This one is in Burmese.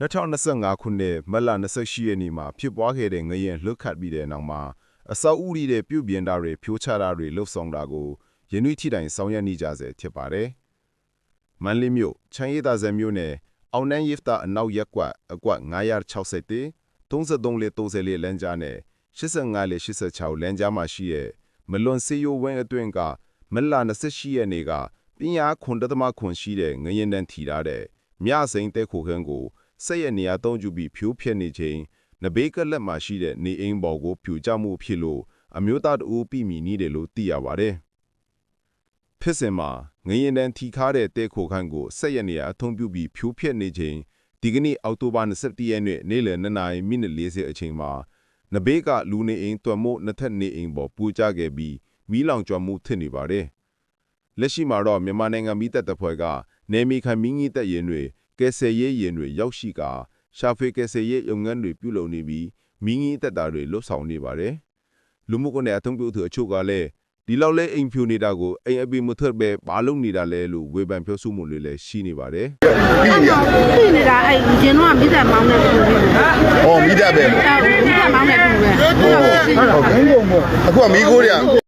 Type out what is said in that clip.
2025ခုနှစ်မတ်လ28ရက်နေ့မှာဖြစ်ပွားခဲ့တဲ့ငရင်လွတ်ခတ်ပြီးတဲ့နောက်မှာအစောက်အဦတွေပြုပြင်တာတွေဖြိုးချတာတွေလှုပ်ဆောင်တာကိုရင်းနှီးချိတိုင်ဆောင်ရွက်နေကြဆဲဖြစ်ပါတယ်။မန်လေးမြို့ချမ်းရည်သာဇံမြို့နယ်အောင်နန်းရစ်တာအနောက်ရက်ကွက်အကွက်961 33လေ30လေလမ်းကြားနဲ့85လေ86လမ်းကြားမှာရှိတဲ့မလွန်စေယိုဝင်းအတွင်းကမလ28ရက်နေ့ကပညာခွန်တသမခွန်ရှိတဲ့ငရင်တန်းထီထားတဲ့မြစိန်တဲခိုခန်းကို ဆက်ရနေရာသုံးကျူပြီးဖြိုးဖျက်နေချိန်နဘေးကလက်မှာရှိတဲ့နေအိမ်ပေါ်ကိုပြူကျမှုဖြစ်လို့အမျိုးသားတအူးပြည်မီနေတယ်လို့သိရပါတယ်။ဖြစ်စဉ်မှာငရင်တန်းထီခါတဲ့တဲခိုခန်းကိုဆက်ရနေရအထုံးပြုပြီးဖြိုးဖျက်နေချိန်ဒီကနေ့အောက်တိုဘာ27ရက်နေ့နေ့လယ်2နာရီမိနစ်40အချိန်မှာနဘေးကလူနေအိမ်တွံမို့နှစ်ထပ်နေအိမ်ပေါ်ပူကျခဲ့ပြီးမီးလောင်ကျွမ်းမှုဖြစ်နေပါတယ်။လက်ရှိမှာတော့မြန်မာနိုင်ငံမိသက်တပ်ဖွဲ့ကနေမီခံမင်းကြီးတပ်ရင်တွေ ကယ်ဆယ်ရေးရင်တွေရောက်ရှိကာရှာဖွေကယ်ဆယ်ရေးလုပ်ငန်းတွေပြုလုပ်နေပြီးမင်းကြီးတပ်သားတွေလှုပ်ဆောင်နေပါတယ်။လူမှုကွန်ရက်အထုံးပြုသူအချို့ကလည်းဒီလောက်လဲအိမ်ဖြူနေတာကိုအိမ်အပီမထွက်ပဲဘာလုပ်နေတာလဲလို့ဝေဖန်ပြောဆိုမှုတွေလည်းရှိနေပါတယ်ပြီးရပြီးနေတာအဲ့ဂျင်တော့မိသက်မောင်းတဲ့ပုံလေးကိုဟောမိတတ်ပဲပေါ့အဲ့မိသက်မောင်းတဲ့ပုံပဲဟုတ်ဟုတ်အခုကမီးခိုးတွေက